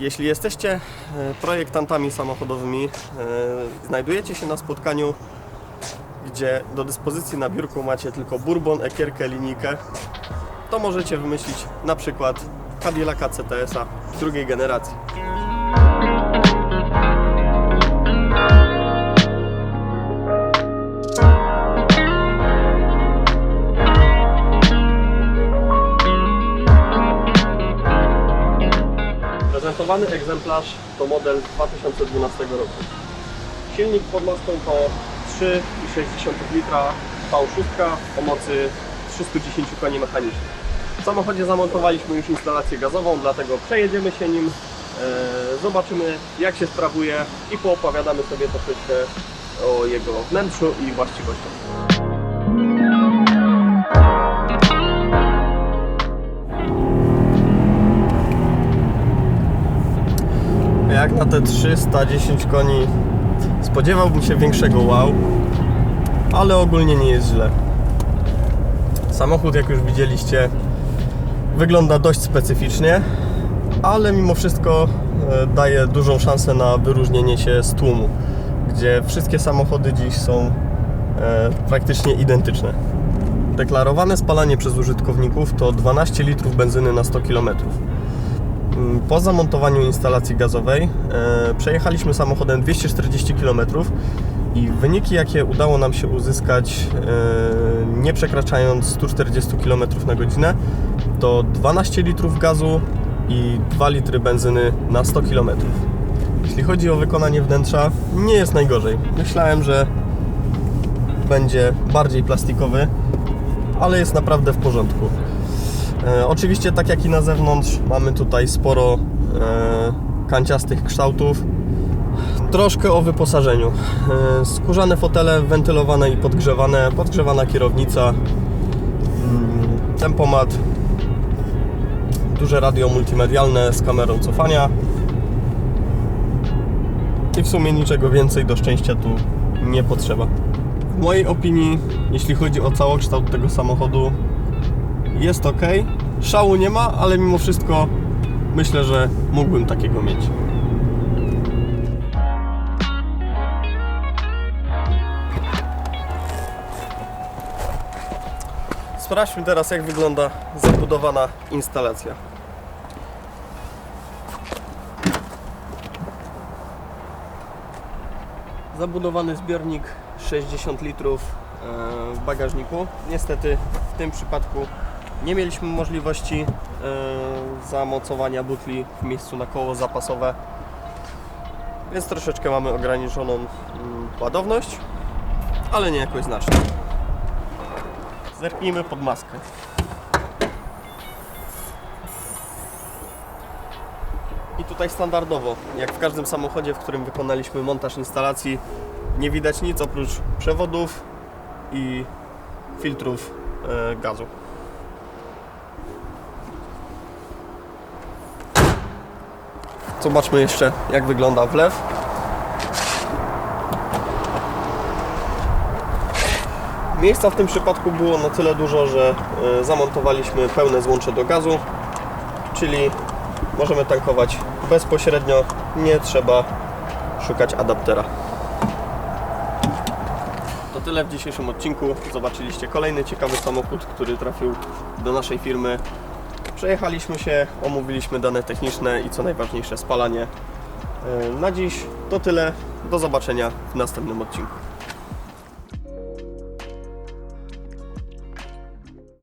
jeśli jesteście e, projektantami samochodowymi, e, znajdujecie się na spotkaniu, gdzie do dyspozycji na biurku macie tylko bourbon, ekierkę, linijkę, to możecie wymyślić na przykład Cadillaca CTS-a drugiej generacji. Prezentowany egzemplarz to model 2012 roku. Silnik pod maską to 3,6 litra V6 o mocy 310 koni mechanicznych. W samochodzie zamontowaliśmy już instalację gazową, dlatego przejedziemy się nim, e, zobaczymy jak się sprawuje i poopowiadamy sobie troszeczkę o jego wnętrzu i właściwościach. Na te 310 koni spodziewałbym się większego wow, ale ogólnie nie jest źle. Samochód, jak już widzieliście, wygląda dość specyficznie, ale mimo wszystko e, daje dużą szansę na wyróżnienie się z tłumu, gdzie wszystkie samochody dziś są e, praktycznie identyczne. Deklarowane spalanie przez użytkowników to 12 litrów benzyny na 100 km. Mm, Po zamontowaniu instalacji gazowej e, przejechaliśmy samochodem 240 km i wyniki, jakie udało nam się uzyskać, e, nie przekraczając 140 km na godzinę, to 12 litrów gazu i 2 litry benzyny na 100 km. Jeśli chodzi o wykonanie wnętrza, nie jest najgorzej. Myślałem, że będzie bardziej plastikowy, ale jest naprawdę w porządku. E, oczywiście, tak jak i na zewnątrz, mamy tutaj sporo e, kanciastych kształtów. Troszkę o wyposażeniu. E, skórzane fotele, wentylowane i podgrzewane, podgrzewana kierownica, mm, tempomat, duże radio multimedialne z kamerą cofania. I w sumie niczego więcej do szczęścia tu nie potrzeba. W mojej opinii, jeśli chodzi o całokształt tego samochodu, jest ok. Szału nie ma, ale mimo wszystko myślę, że mógłbym takiego mieć. Sprawdźmy teraz, jak wygląda zabudowana instalacja. Zabudowany zbiornik 60 litrów e, w bagażniku. Niestety w tym przypadku nie mieliśmy możliwości e, zamocowania butli w miejscu na koło zapasowe, więc troszeczkę mamy ograniczoną mm, ładowność, ale nie jakoś znacznie. Zerknijmy pod maskę. I tutaj standardowo, jak w każdym samochodzie, w którym wykonaliśmy montaż instalacji, nie widać nic oprócz przewodów i filtrów e, gazu. Zobaczmy jeszcze, jak wygląda wlew. Miejsca w tym przypadku było na tyle dużo, że e, zamontowaliśmy pełne złącze do gazu, czyli możemy tankować bezpośrednio, nie trzeba szukać adaptera. To tyle w dzisiejszym odcinku. Zobaczyliście kolejny ciekawy samochód, który trafił do naszej firmy. Przejechaliśmy się, omówiliśmy dane techniczne i co najważniejsze spalanie. E, Na dziś to tyle. Do zobaczenia w następnym odcinku.